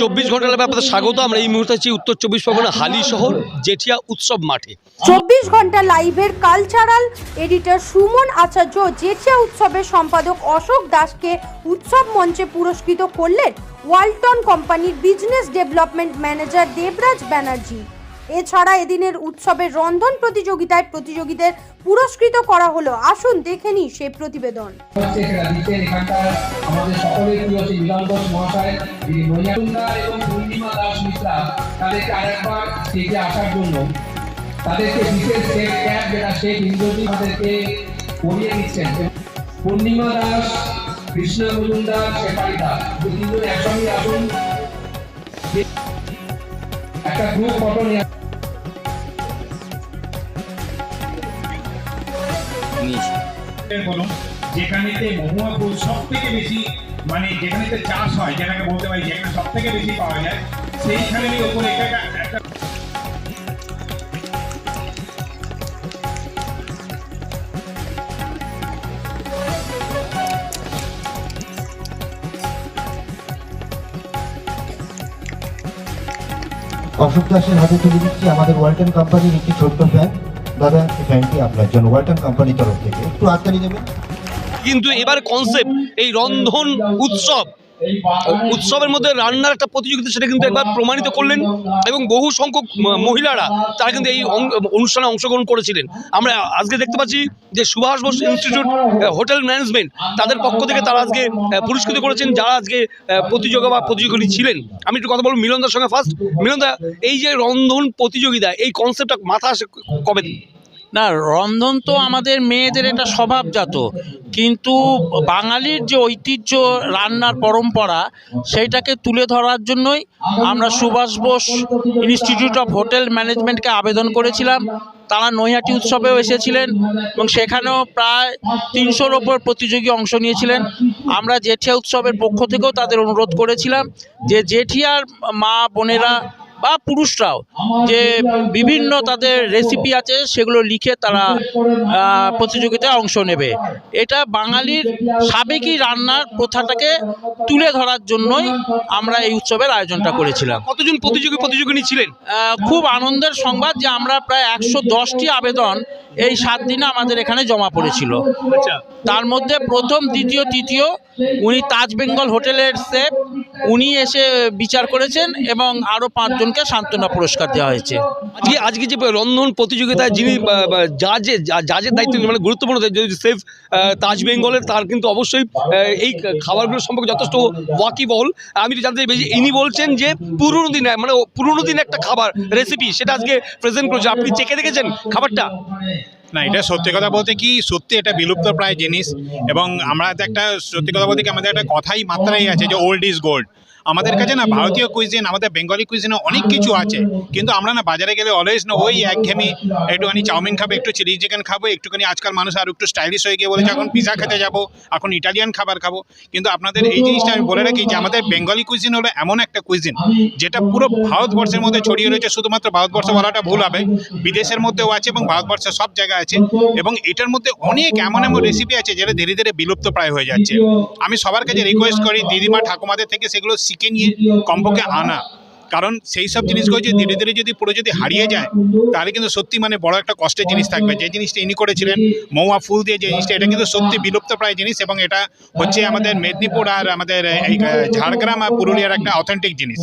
চব্বিশ ঘণ্টা লাইভে আপনাদের স্বাগত আমরা এই মুহূর্তে আছি উত্তর চব্বিশ পরগনা হালি শহর জেঠিয়া উৎসব মাঠে। চব্বিশ ঘণ্টা লাইভের কালচারাল এডিটর সুমন আচার্য জেঠিয়া উৎসবের সম্পাদক অশোক দাসকে উৎসব মঞ্চে পুরস্কৃত করলেন ওয়ালটন কোম্পানির business development manager Debraj Banerjee. এছাড়া এদিনের উৎসবের রন্ধন প্রতিযোগিতায় প্রতিযোগীদের পুরস্কৃত করা হলো। আসুন দেখে নিই সেই প্রতিবেদন। পূর্ণিমা দাস মজুমদার দাস একসঙ্গে আসুন। একটা গ্রুপ ফটো নিয়ে যেখানেতে মহুয়াপুর সব থেকে বেশি মানে যেখানেতে চাষ হয় যেটাকে বলতে পারি যেখানে সব থেকে বেশি পাওয়া যায় সেইখানে ওপরে একটা- অশোক দাসের হাতে তুলে দিচ্ছি আমাদের ওয়ালটন কোম্পানির একটি ছোট্ট ফ্যান দাদা, এই ফ্যানটি আপনার জন্য ওয়ালটন কোম্পানির তরফ থেকে। একটু আটকালি দেবেন কিন্তু এবার কনসেপ্ট এই রন্ধন উৎসব। উৎসবের মধ্যে রান্নার একটা প্রতিযোগিতা, সেটা কিন্তু একবার প্রমাণিত করলেন এবং বহু সংখ্যক মহিলারা তারা কিন্তু এই অনুষ্ঠানে অংশগ্রহণ করেছিলেন। আমরা আজকে দেখতে পাচ্ছি যে Subhash Bose institute hotel management তাদের পক্ষ থেকে তারা আজকে পুরস্কৃত করেছেন, যারা আজকে প্রতিযোগা বা প্রতিযোগী ছিলেন। আমি একটু কথা বলব মিলনদার সঙ্গে ফার্স্ট মিলনদা, এই যে রন্ধন প্রতিযোগিতা, এই কনসেপ্টটা মাথা আসে কবে? না রন্ধন তো আমাদের মেয়েদের এটা স্বভাবজাত। কিন্তু বাঙালির যে ঐতিহ্য রান্নার পরম্পরা সেইটাকে তুলে ধরার জন্যই আমরা Subhash Bose institute of hotel ম্যানেজমেন্টকে আবেদন করেছিলাম। তারা নৈহাটি উৎসবেও এসেছিলেন এবং সেখানেও প্রায় তিনশোর ওপর প্রতিযোগী অংশ নিয়েছিলেন। আমরা জেঠিয়া উৎসবের পক্ষ থেকেও তাদের অনুরোধ করেছিলাম যে জেঠিয়ার মা বোনেরা বা পুরুষরাও যে বিভিন্ন তাদের রেসিপি আছে সেগুলো লিখে তারা প্রতিযোগিতায় অংশ নেবে। এটা বাঙালির সাবেকি রান্নার প্রথাটাকে তুলে ধরার জন্যই আমরা এই উৎসবের আয়োজনটা করেছিলাম। কতজন প্রতিযোগী প্রতিযোগিনী ছিলেন? খুব আনন্দের সংবাদ যে আমরা প্রায় একশো দশটি আবেদন এই সাত দিনে আমাদের এখানে জমা পড়েছিল। আচ্ছা। তার মধ্যে প্রথম দ্বিতীয় তৃতীয় উনি তাজ বেঙ্গল হোটেলের সেফ উনি এসে বিচার করেছেন এবং আরও পাঁচজনকে সান্ত্বনা পুরস্কার দেওয়া হয়েছে। আজকে আজকে যে রন্ধন প্রতিযোগিতায় যিনি জাজে জাজের দায়িত্ব মানে গুরুত্বপূর্ণ যদি সেফ তাজ বেঙ্গলের তার কিন্তু অবশ্যই এই খাবারগুলো সম্পর্কে যথেষ্ট ওয়াকিবহল। আমি তো জানতে চাই ইনি বলছেন যে পুরনো দিনে মানে পুরনো দিনে একটা খাবার রেসিপি সেটা আজকে প্রেজেন্ট করেছে। আপনি চেকে দেখেছেন খাবারটা? না, এটা সত্যি কথা বলতে কি, সত্যি এটা বিলুপ্ত প্রায় জিনিস এবং আমরা একটা, সত্যি কথা বলতে কি, আমাদের একটা কথাই মাত্রাই আছে যে ওল্ড ইজ গোল্ড আমাদের কাছে না ভারতীয় কুইজিন আমাদের বেঙ্গলি কুইজিনে অনেক কিছু আছে। কিন্তু আমরা না বাজারে গেলে অলওয়েজ না ওই একঘেয়েমি একটুখানি চাউমিন খাব একটু চিলি চিকেন খাব একটুখানি আজকাল মানুষ আর একটু স্টাইলিশ হয়ে গিয়ে বলেছে এখন পিজা খেতে যাব এখন ইটালিয়ান খাবার খাব। কিন্তু আপনাদের এই জিনিসটা আমি বলে রাখি যে আমাদের বেঙ্গলি কুইজিন হলো এমন একটা কুইজিন যেটা পুরো ভারতবর্ষের মধ্যে ছড়িয়ে রয়েছে শুধুমাত্র ভারতবর্ষ বলাটা ভুল হবে বিদেশের মধ্যেও আছে এবং ভারতবর্ষের সব জায়গায় আছে এবং এটার মধ্যে অনেক এমন এমন রেসিপি আছে যেটা ধীরে ধীরে বিলুপ্ত প্রায় হয়ে যাচ্ছে। আমি সবার কাছে রিকোয়েস্ট করি দিদিমা ঠাকুমাদের থেকে সেগুলো শিখে নিয়ে কমপক্ষে আনা। কারণ সেই সব জিনিসগুলো যদি ধীরে ধীরে যদি পুরো যদি হারিয়ে যায়, তাহলে কিন্তু সত্যি মানে বড় একটা কষ্টের জিনিস থাকবে। যে জিনিসটা ইনি করেছিলেন, মৌয়া ফুল দিয়ে যে জিনিসটা, এটা কিন্তু সত্যি বিলুপ্ত প্রায় জিনিস এবং এটা হচ্ছে আমাদের মেদিনীপুর আর আমাদের এই ঝাড়গ্রাম আর পুরুলিয়ার একটা অথেন্টিক জিনিস।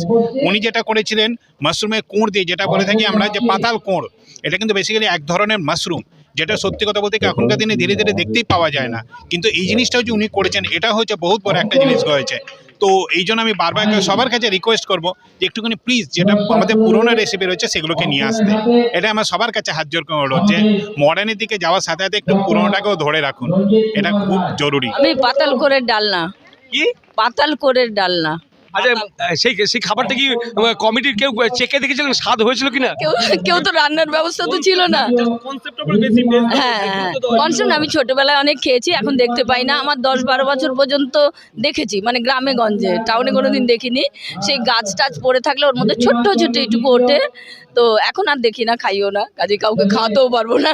উনি যেটা করেছিলেন মাশরুমের কুঁড় দিয়ে, যেটা বলে থাকি আমরা যে পাতাল কুঁড়, এটা কিন্তু বেসিক্যালি এক ধরনের মাশরুম, যেটা সত্যি কথা বলতে এখনকার দিনে ধীরে ধীরে দেখতেই পাওয়া যায় না। কিন্তু এই জিনিসটাও যে উনি করেছেন, এটা হচ্ছে বহুত বড় একটা জিনিস হয়েছে। তো এই জন্য আমি বারবার সবার কাছে রিকোয়েস্ট করব যে একটুখানি প্লিজ যেটা আমাদের পুরোনো রেসিপি রয়েছে সেগুলোকে নিয়ে আসতে। এটা আমার সবার কাছে হাত জোর করে হচ্ছে যে মডার্নের দিকে যাওয়ার সাথে সাথে একটু পুরোনোটাকেও ধরে রাখুন। এটা খুব জরুরি। আমি পাতাল করে ডালনা। কি? পাতাল করে ডালনা। আচ্ছা সেই সেই খাবারটা কি কমিটির কেউ চেকে দেখেছিলেন স্বাদ হয়েছিল কিনা? কেউ কেউ তো রান্নার ব্যবস্থা তো ছিল না। হ্যাঁ হ্যাঁ। কনসেপ্ট আমি ছোটবেলায় অনেক খেয়েছি এখন দেখতে পাই না। আমার দশ বারো বছর পর্যন্ত দেখেছি মানে গ্রামে গঞ্জে। টাউনে কোনোদিন দেখিনি। সেই গাছ টাছ পড়ে থাকলে ওর মধ্যে ছোট্ট ছোট্ট এইটুকু ওঠে। তো এখন আর দেখি না খাইও না। কাজে কাউকে খাওয়াতেও পারব না।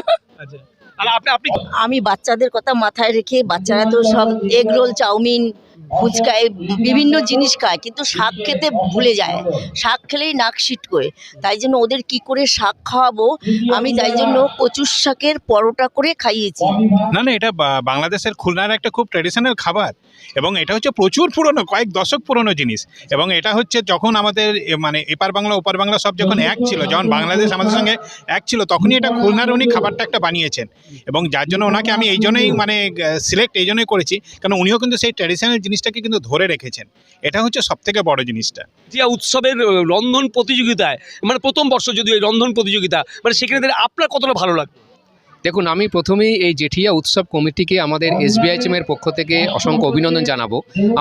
আর আপনি আপনি আমি বাচ্চাদের কথা মাথায় রেখে বাচ্চারা তো সব এগ রোল চাউমিন ফুচকা, এই বিভিন্ন জিনিস খায়, কিন্তু শাক খেতে ভুলে যায়। শাক খেলেই নাক সিট করে তাই জন্য ওদের কি করে শাক খাওয়াবো? আমি তাই জন্য কচুর শাকের পরোটা করে খাইয়েছি। না না, এটা বাংলাদেশের খুলনার একটা খুব ট্রেডিশনাল খাবার এবং এটা হচ্ছে প্রচুর পুরনো, কয়েক দশক পুরনো জিনিস এবং এটা হচ্ছে যখন আমাদের মানে এপার বাংলা, ওপার বাংলা সব যখন এক ছিল, যখন বাংলাদেশ আমাদের সঙ্গে এক ছিল, তখনই এটা খুলনার উনি খাবারটা একটা বানিয়েছেন এবং যার জন্য ওনাকে আমি এই জন্যই মানে সিলেক্ট এই জন্যই করেছি কারণ উনিও কিন্তু সেই ট্র্যাডিশনাল জিনিসটাকে কিন্তু ধরে রেখেছেন। এটা হচ্ছে সব থেকে বড় জিনিসটা। জিয়া উৎসবের রন্ধন প্রতিযোগিতায় মানে প্রথম বর্ষ যদি রন্ধন প্রতিযোগিতা মানে সেখানে আপনার কতটা ভালো লাগে দেখুন, আমি প্রথমেই এই জেঠিয়া উৎসব কমিটিকে আমাদের এসবিআইএমের পক্ষ থেকে অসংখ্য অভিনন্দন জানাব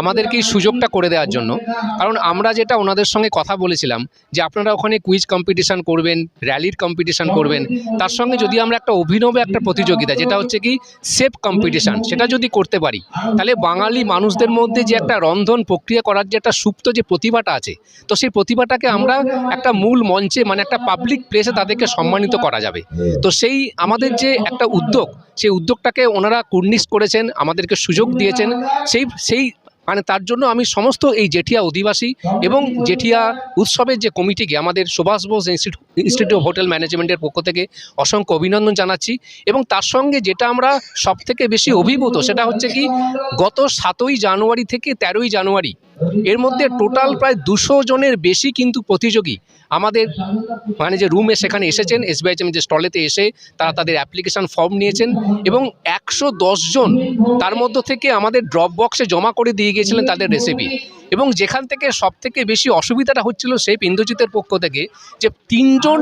আমাদেরকে এই সুযোগটা করে দেওয়ার জন্য। কারণ আমরা যেটা ওনাদের সঙ্গে কথা বলেছিলাম যে আপনারা ওখানে কুইজ কম্পিটিশান করবেন, র্যালির কম্পিটিশান করবেন, তার সঙ্গে যদি আমরা একটা অভিনব একটা প্রতিযোগিতা, যেটা হচ্ছে কি সেফ কম্পিটিশান, সেটা যদি করতে পারি, তাহলে বাঙালি মানুষদের মধ্যে যে একটা রন্ধন প্রক্রিয়া করার যে একটা সুপ্ত যে প্রতিভাটা আছে, তো সেই প্রতিভাটাকে আমরা একটা মূল মঞ্চে মানে একটা পাবলিক প্লেসে তাদেরকে সম্মানিত করা যাবে। তো সেই আমাদের যে একটা উদ্যোগ। সেই উদ্যোগটাকে ওনারা কুর্নিশ করেছেন, আমাদেরকে সুযোগ দিয়েছেন। সেই সেই মানে তার জন্য আমি সমস্ত এই জেঠিয়া অধিবাসী এবং জেঠিয়া উৎসবের যে কমিটিকে, আমাদের Subhash Bose institute institute of hotel ম্যানেজমেন্টের পক্ষ থেকে অসংখ্য অভিনন্দন জানাচ্ছি এবং তার সঙ্গে যেটা আমরা সব থেকে বেশি অভিভূত সেটা হচ্ছে কি, গত সাতই জানুয়ারি থেকে তেরোই জানুয়ারি এর মধ্যে টোটাল প্রায় দুশো জনের বেশি কিন্তু প্রতিযোগী আমাদের মানে যে রুমে সেখানে এসেছেন এসবিআইএম যে স্টলেতে এসে তারা তাদের অ্যাপ্লিকেশন ফর্ম নিয়েছেন এবং একশো জন তার মধ্য থেকে আমাদের ড্রপ বক্সে জমা করে দিয়ে গিয়েছিলেন তাদের রেসিপি এবং যেখান থেকে সব থেকে বেশি অসুবিধাটা হচ্ছিল সেই ইন্দ্রজিতের পক্ষ থেকে যে তিনজন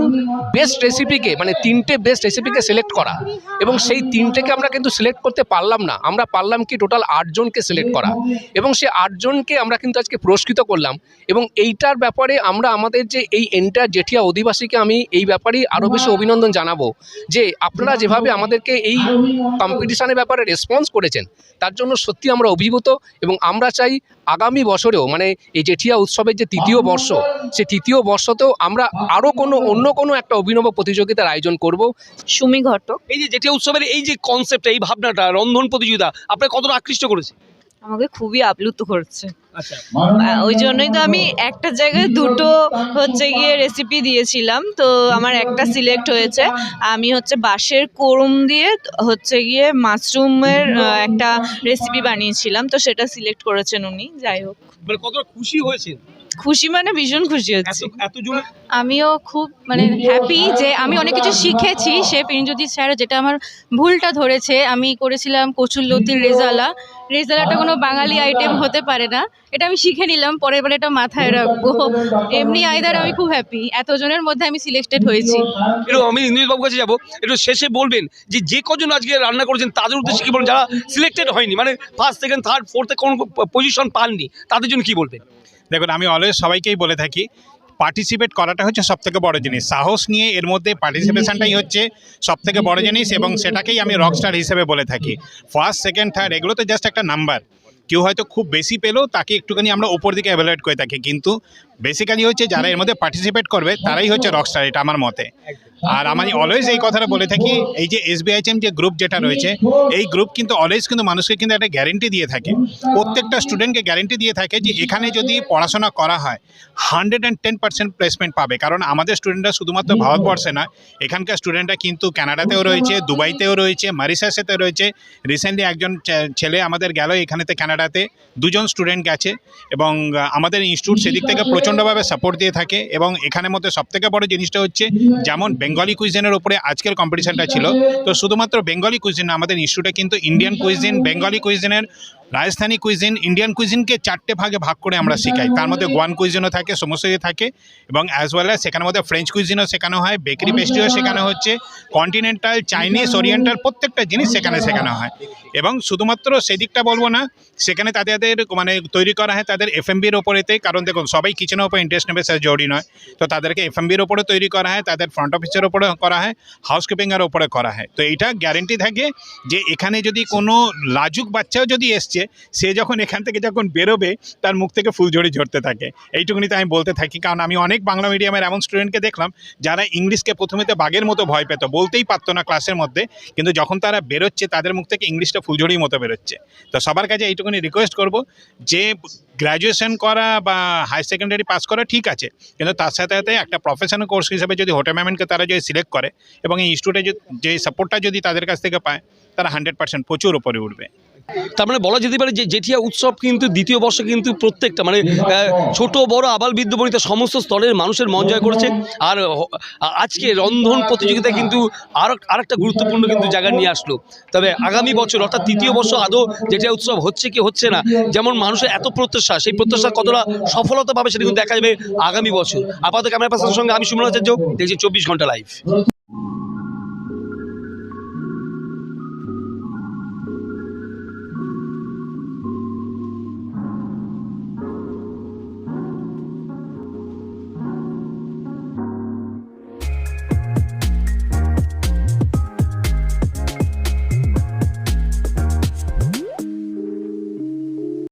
বেস্ট রেসিপিকে মানে তিনটে বেস্ট রেসিপিকে সিলেক্ট করা এবং সেই তিনটেকে আমরা কিন্তু সিলেক্ট করতে পারলাম না। আমরা পারলাম কি টোটাল আটজনকে সিলেক্ট করা এবং সে আটজনকে আমরা কিন্তু আজকে পুরস্কৃত করলাম। এবং এইটার ব্যাপারে আমরা আমাদের যে এই এন্টার জেঠিয়া অধিবাসীকে আমি এই ব্যাপারেই আরও বেশি অভিনন্দন জানাব। যে আপনারা যেভাবে আমাদেরকে এই কম্পিটিশনের ব্যাপারে রেসপন্স করেছেন তার জন্য সত্যি আমরা অভিভূত এবং আমরা চাই আগামী বছরেও মানে এই জেঠিয়া উৎসবের যে তৃতীয় বর্ষ সেই তৃতীয় বর্ষতেও আমরা আরও কোনো অন্য কোনো একটা অভিনব প্রতিযোগিতার আয়োজন করব। সুমি ঘটক। এই যে জেঠিয়া উৎসবের এই যে কনসেপ্ট এই ভাবনাটা রন্ধন প্রতিযোগিতা আপনার কতটা আকৃষ্ট করেছে? আমাকে খুবই আপ্লুত করছে। ওই জন্যই তো আমি একটা জায়গায় দুটো হচ্ছে গিয়ে রেসিপি দিয়েছিলাম। তো আমার একটা সিলেক্ট হয়েছে। আমি হচ্ছে বাঁশের কোরম দিয়ে হচ্ছে গিয়ে মাশরুমের একটা রেসিপি বানিয়েছিলাম। তো সেটা সিলেক্ট করেছেন উনি। যাই হোক। মানে কতটা খুশি হয়েছেন? খুশি মানে ভীষণ খুশি এত হচ্ছে। আমিও খুব মানে হ্যাপি যে আমি অনেক কিছু শিখেছি সে ইনজুদি স্যার যেটা আমার ভুলটা ধরেছে আমি করেছিলাম কচুর লতির রেজালা। রেজালাটা কোনো বাঙালি আইটেম হতে পারে না এটা আমি শিখে নিলাম পরের বার এটা মাথায় রাখব। এমনি আইদার আমি খুব হ্যাপি এতজনের মধ্যে আমি সিলেক্টেড হয়েছি। একটু আমি ইন্দ্রিত বাবুর কাছে যাব একটু শেষে বলবেন যে যে কজন আজকে রান্না করেছেন তাদের উদ্দেশ্যে কি বলবেন? যারা সিলেক্টেড হয়নি মানে ফার্স্ট সেকেন্ড থার্ড ফোর্থে কোনো পজিশন পাননি তাদের জন্য কি বলবেন? দেখুন আমি অলওয়েজ সবাইকেই বলে থাকি পার্টিসিপেট করাটা হচ্ছে সব থেকে বড় জিনিস। সাহস নিয়ে এর মধ্যে পার্টিসিপেশনটাই হচ্ছে সব থেকে বড় জিনিস এবং সেটাকেই আমি রকস্টার হিসেবে বলে থাকি। ফার্স্ট সেকেন্ড থার্ড এগুলো তো জাস্ট একটা নাম্বার কেউ হয়তো খুব বেশি পেলেও তাকে একটুখানি আমরা ওপর দিকে অ্যাভেলয়েড করে থাকি। কিন্তু বেসিক্যালি হচ্ছে যারা এর মধ্যে পার্টিসিপেট করবে, তারাই হচ্ছে রকস্টার এটা আমার মতে। আর আমি অলওয়েজ এই কথাটা বলে থাকি, এই যে এসবিআইএম যে গ্রুপ যেটা রয়েছে, এই গ্রুপ কিন্তু অলওয়েজ কিন্তু মানুষকে কিন্তু একটা গ্যারেন্টি দিয়ে থাকে। প্রত্যেকটা স্টুডেন্টকে গ্যারেন্টি দিয়ে থাকে যে এখানে যদি পড়াশোনা করা হয় hundred and ten percent placement পাবে। কারণ আমাদের স্টুডেন্টরা শুধুমাত্র ভারতবর্ষে না, এখানকার স্টুডেন্টরা কিন্তু কানাডাতেও রয়েছে দুবাইতেও রয়েছে মরিশাসেতেও রয়েছে। রিসেন্টলি একজন ছেলে আমাদের গেল এখানেতে কানাডাতে দুজন স্টুডেন্ট গেছে এবং আমাদের ইনস্টিটিউট সেদিক থেকে প্রচণ্ডভাবে সাপোর্ট দিয়ে থাকে এবং এখানের মধ্যে সবথেকে বড় জিনিসটা হচ্ছে যেমন বেঙ্গলি কুইজিনের উপরে আজকের কম্পিটিশনটা ছিল। তো শুধুমাত্র বেঙ্গলি কুইজিন আমাদের ইনস্টিটিউটে কিন্তু ইন্ডিয়ান কুইজিন বেঙ্গলি কুইজিনের রাজস্থানী কুইজিন ইন্ডিয়ান কুইজিনকে চারটে ভাগে ভাগ করে আমরা শেখাই। তার মধ্যে গোয়ান কুইজিনও থাকে সমস্ত কিছু থাকে এবং অ্যাজ ওয়েল অ্যাজ সেখানের মধ্যে ফ্রেঞ্চ কুইজিনও শেখানো হয় বেকারি পেস্ট্রিও শেখানো হচ্ছে কন্টিনেন্টাল চাইনিজ ওরিয়েন্টাল প্রত্যেকটা জিনিস সেখানে শেখানো হয়। এবং শুধুমাত্র সেদিকটা বলব না, সেখানে তাদের মানে তৈরি করা হয় তাদের এফএমবির ওপরেতে, কারণ দেখুন সবাই কিচেন পেছনের উপর ইন্টারেস্ট নেবে স্যার জরুরি নয়। তো তাদেরকে এফএমবির ওপরে তৈরি করা হয়, তাদের ফ্রন্ট অফিসের ওপরে করা হয় হাউসকিপিংয়ের ওপরে করা হয়। তো এইটা গ্যারেন্টি থাকে যে এখানে যদি কোনো লাজুক বাচ্চাও যদি এসছে, সে যখন এখান থেকে যখন বেরোবে, তার মুখ থেকে ফুলঝড়ি ঝরতে থাকে। এইটুকুনি তো আমি বলতে থাকি, কারণ আমি অনেক বাংলা মিডিয়ামের এমন স্টুডেন্টকে দেখলাম, যারা ইংলিশকে প্রথমেতে বাঘের মতো ভয় পেত, বলতেই পারতো না ক্লাসের মধ্যে, কিন্তু যখন তারা বেরোচ্ছে, তাদের মুখ থেকে ইংলিশটা ফুলঝড়ির মতো বেরোচ্ছে। তো সবার কাছে এইটুকুনি রিকোয়েস্ট করব যে গ্র্যাজুয়েশন করা বা হাই সেকেন্ডারি পাস করা ঠিক আছে। কিন্তু তার সাথে সাথে একটা প্রফেশনাল কোর্স হিসেবে যদি হোটেল ম্যানেজমেন্টকে তারা যদি সিলেক্ট করে এবং এই ইনস্টিটিউটে যে সাপোর্টটা যদি তাদের কাছ থেকে পায়, তারা হান্ড্রেড পার্সেন্ট প্রচুর উপরে উঠবে। তার মানে বলা যেতে পারে যে জেঠিয়া উৎসব কিন্তু দ্বিতীয় বর্ষে কিন্তু প্রত্যেকটা মানে ছোট, বড়, আবাল বৃদ্ধ বনিতা সমস্ত স্তরের মানুষের মন জয় করেছে। আর আজকে রন্ধন প্রতিযোগিতা কিন্তু আর, আরেকটা গুরুত্বপূর্ণ কিন্তু জায়গা নিয়ে আসলো। তবে আগামী বছর, অর্থাৎ তৃতীয় বর্ষ আদৌ জেঠিয়া উৎসব হচ্ছে কি হচ্ছে না, যেমন মানুষের এত প্রত্যাশা, সেই প্রত্যাশা কতটা সফলতা পাবে সেটা কিন্তু দেখা যাবে আগামী বছর। আপাতত ক্যামেরা পার্সনের সঙ্গে আমি সুমন আচার্য, দেখছি চব্বিশ ঘণ্টা লাইভ